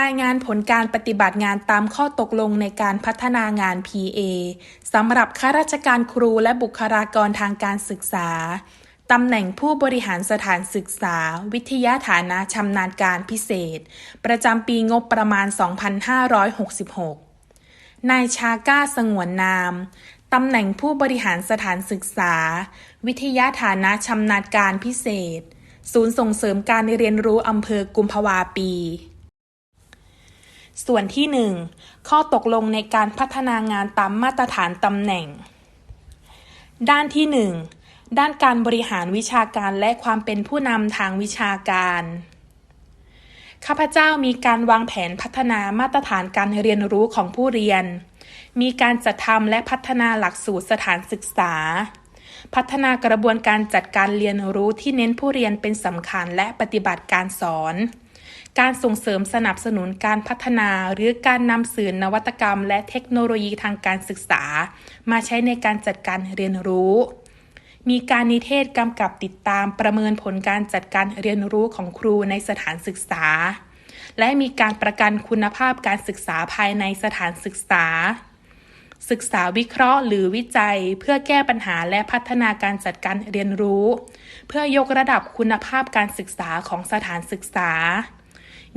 รายงานผลการปฏิบัติงานตามข้อตกลงในการพัฒนางาน PA สำหรับข้าราชการครูและบุคลากรทางการศึกษา ตำแหน่งผู้บริหารสถานศึกษา วิทยาฐานะชำนาญการพิเศษ ประจำปีงบประมาณ 2566 นายชาก้าสงวนนาม ตำแหน่งผู้บริหารสถานศึกษา วิทยาฐานะชำนาญการพิเศษ ศูนย์ส่งเสริมการเรียนรู้อำเภอกุมภาวาปี ส่วนที่ 1 ข้อตกลงในการพัฒนางานตามมาตรฐานตำแหน่ง ด้านที่ 1 ด้านการบริหารวิชาการและความเป็นผู้นำทางวิชาการข้าพเจ้ามีการวางแผนพัฒนามาตรฐานการเรียนรู้ของผู้เรียน มีการจัดทำและพัฒนาหลักสูตรสถานศึกษา พัฒนากระบวนการจัดการเรียนรู้ที่เน้นผู้เรียนเป็นสำคัญและปฏิบัติการสอน การส่งเสริมสนับสนุนการพัฒนาหรือการนำสื่อนวัตกรรม และเทคโนโลยีทางการศึกษา มาใช้ในการจัดการเรียนรู้ มีการนิเทศกำกับติดตามประเมินผลการจัดการเรียนรู้ของครูในสถานศึกษา และมีการประกันคุณภาพการศึกษาภายในสถานศึกษา ศึกษาวิเคราะห์หรือวิจัยเพื่อแก้ปัญหาและพัฒนาการจัดการเรียนรู้ เพื่อยกระดับคุณภาพการศึกษาของสถานศึกษา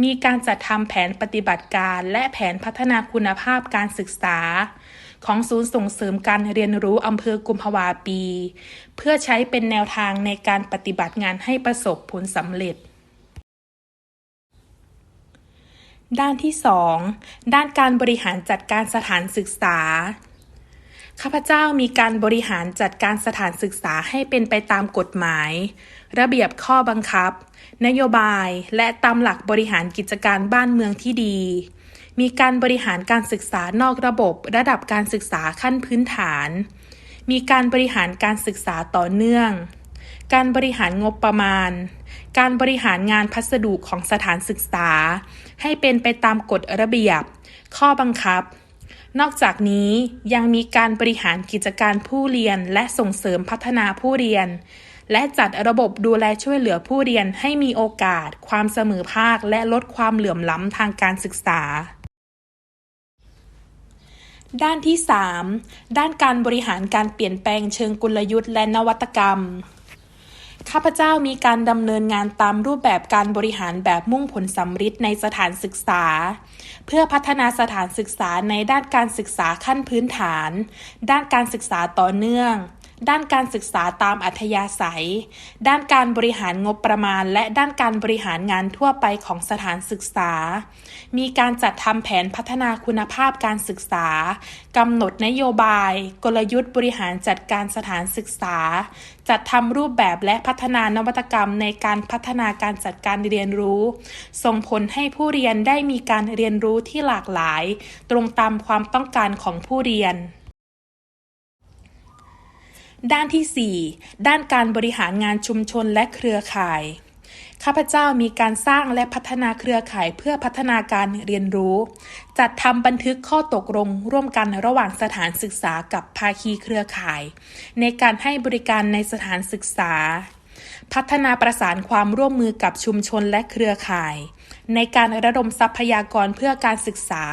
มีการจัดทำแผนปฏิบัติการและแผนพัฒนาคุณภาพการศึกษา ของศูนย์ส่งเสริมการเรียนรู้อำเภอกุมภาวาปี เพื่อใช้เป็นแนวทางในการปฏิบัติงานให้ประสบผลสำเร็จด้านที่ 2 ด้านการบริหารจัดการสถานศึกษา ข้าพเจ้ามีการบริหารจัดการสถานศึกษาให้เป็นไปตามกฎหมาย ระเบียบข้อบังคับ นโยบาย และตามหลักบริหารกิจการบ้านเมืองที่ดี มีการบริหารการศึกษานอกระบบ ระดับการศึกษาขั้นพื้นฐาน มีการบริหารการศึกษาต่อเนื่อง การบริหารงบประมาณ การบริหารงานพัสดุของสถานศึกษา ให้เป็นไปตามกฎระเบียบ ข้อบังคับนอกจากนี้ยังมีการบริหารกิจการผู้เรียนและส่งเสริมพัฒนาผู้เรียน และจัดระบบดูแลช่วยเหลือผู้เรียนให้มีโอกาส ความเสมอภาค และลดความเหลื่อมล้ำทางการศึกษาด้านที่ 3 ด้านการบริหารการเปลี่ยนแปลงเชิงกลยุทธ์และนวัตกรรม ข้าพเจ้ามีการดำเนินงานตามรูปแบบการบริหารแบบมุ่งผลสำฤทธิ์ในสถานศึกษา เพื่อพัฒนาสถานศึกษาในด้านการศึกษาขั้นพื้นฐาน ด้านการศึกษาต่อเนื่อง ด้านการศึกษาตามอัธยาศัย ด้านการบริหารงบประมาณ และด้านการบริหารงานทั่วไปของสถานศึกษา มีการจัดทำแผนพัฒนาคุณภาพการศึกษากำหนดนโยบาย กลยุทธ์บริหารจัดการสถานศึกษา จัดทำรูปแบบและพัฒนานวัตกรรมในการพัฒนาการจัดการเรียนรู้ ส่งผลให้ผู้เรียนได้มีการเรียนรู้ที่หลากหลาย ตรงตามความต้องการของผู้เรียน ด้านที่ 4 ด้านการบริหารงานชุมชนและเครือข่าย ข้าพเจ้ามีการสร้างและพัฒนาเครือข่ายเพื่อพัฒนาการเรียนรู้ จัดทำบันทึกข้อตกลงร่วมกันระหว่างสถานศึกษากับภาคีเครือข่าย ในการให้บริการในสถานศึกษา พัฒนาประสานความร่วมมือกับชุมชนและเครือข่าย ในการระดมทรัพยากรเพื่อการศึกษา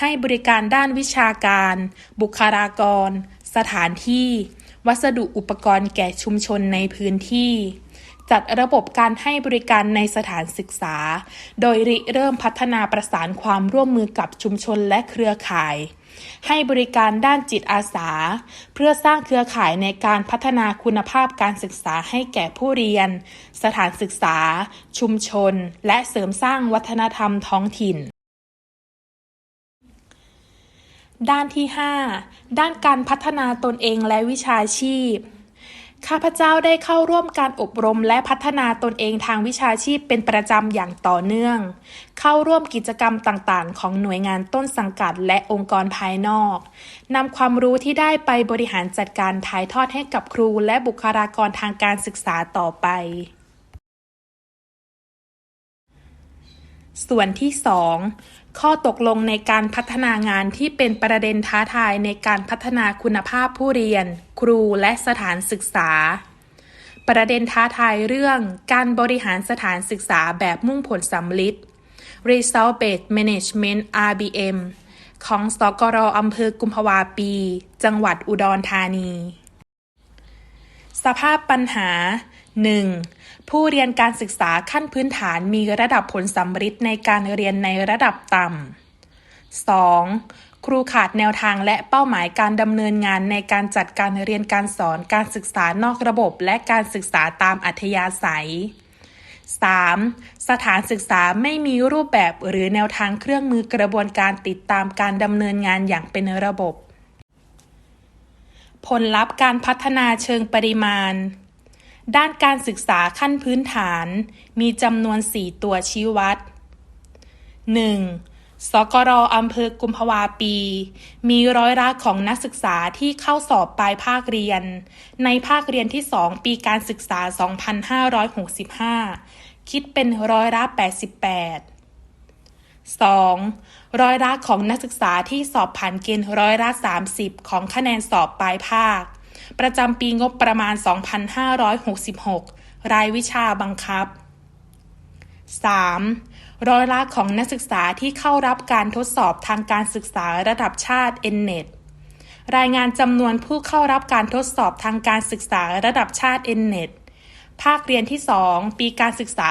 ให้บริการด้านวิชาการ บุคลากร สถานที่ วัสดุอุปกรณ์แก่ชุมชนในพื้นที่ จัดระบบการให้บริการในสถานศึกษา โดยริเริ่มพัฒนาประสานความร่วมมือกับชุมชนและเครือข่าย ให้บริการด้านจิตอาสา เพื่อสร้างเครือข่ายในการพัฒนาคุณภาพการศึกษาให้แก่ผู้เรียน สถานศึกษา ชุมชน และเสริมสร้างวัฒนธรรมท้องถิ่น ด้านที่ 5 ด้านการพัฒนาตนเองและวิชาชีพ ข้าพเจ้าได้เข้าร่วมการอบรมและพัฒนาตนเองทางวิชาชีพเป็นประจำอย่างต่อเนื่อง เข้าร่วมกิจกรรมต่างๆ ของหน่วยงานต้นสังกัดและองค์กรภายนอกนำความรู้ที่ได้ไปบริหารจัดการถ่ายทอดให้กับครูและบุคลากรทางการศึกษาต่อไป ส่วนที่ 2 ข้อตกลงในการพัฒนางานที่เป็นประเด็นท้าทายในการพัฒนาคุณภาพผู้เรียน ครูและสถานศึกษา ประเด็นท้าทายเรื่องการบริหารสถานศึกษาแบบมุ่งผลสำลิด Result Based Management RBM ของสกรอำเภอกุมภาวาปี จังหวัดอุดรธานี สภาพปัญหา 1. ผู้เรียนการศึกษาขั้นพื้นฐานมีระดับผลสัมฤทธิ์ในการเรียนในระดับต่ำ 2. ครูขาดแนวทางและเป้าหมายการดำเนินงานในการจัดการเรียนการสอนการศึกษานอกระบบและการศึกษาตามอัธยาศัย 3. สถานศึกษาไม่มีรูปแบบหรือแนวทางเครื่องมือกระบวนการติดตามการดำเนินงานอย่างเป็นระบบ ผลลัพธ์การพัฒนาเชิงปริมาณ ด้านการศึกษาขั้นพื้นฐาน มีจำนวน 4 ตัวชี้วัด 1. สกรออำเภอกุมภาวาปี มีร้อยละของนักศึกษาที่เข้าสอบปลายภาคเรียน ในภาคเรียนที่ 2 ปีการศึกษา 2565 คิดเป็นร้อยละ 88 2. ร้อยละของนักศึกษาที่สอบผ่านเกณฑ์ร้อยละ 30 ของคะแนนสอบปลายภาค ประจำปีงบประมาณ 2566 รายวิชาบังคับ 3. ร้อยละของนักศึกษาที่เข้ารับการทดสอบทางการศึกษาระดับชาติ NNET รายงานจำนวนผู้เข้ารับการทดสอบทางการศึกษาระดับชาติ NNET ภาคเรียนที่ 2 ปีการศึกษา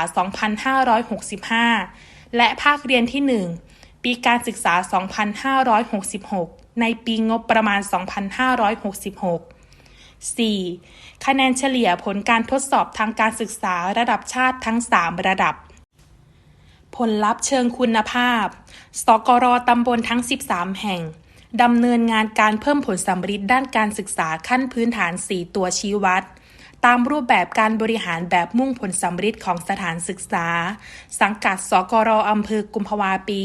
2565 และภาคเรียนที่ 1 ปีการศึกษา 2566 ในปีงบประมาณ 2566 4. คะแนนเฉลี่ยผลการทดสอบทางการศึกษาระดับชาติทั้ง 3 ระดับ ผลลัพธ์เชิงคุณภาพ สกรตำบลทั้ง 13 แห่งดำเนินงานการเพิ่มผลสัมฤทธิ์ด้านการศึกษาขั้นพื้นฐาน 4 ตัวชี้วัด ตามรูปแบบการบริหารแบบมุ่งผลสัมฤทธิ์ของสถานศึกษา สังกัด สกรอำเภอกุมภาวาปี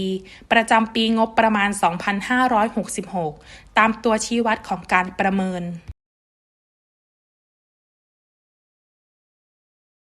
ประจำปีงบประมาณ 2566 ตามตัวชี้วัดของการประเมิน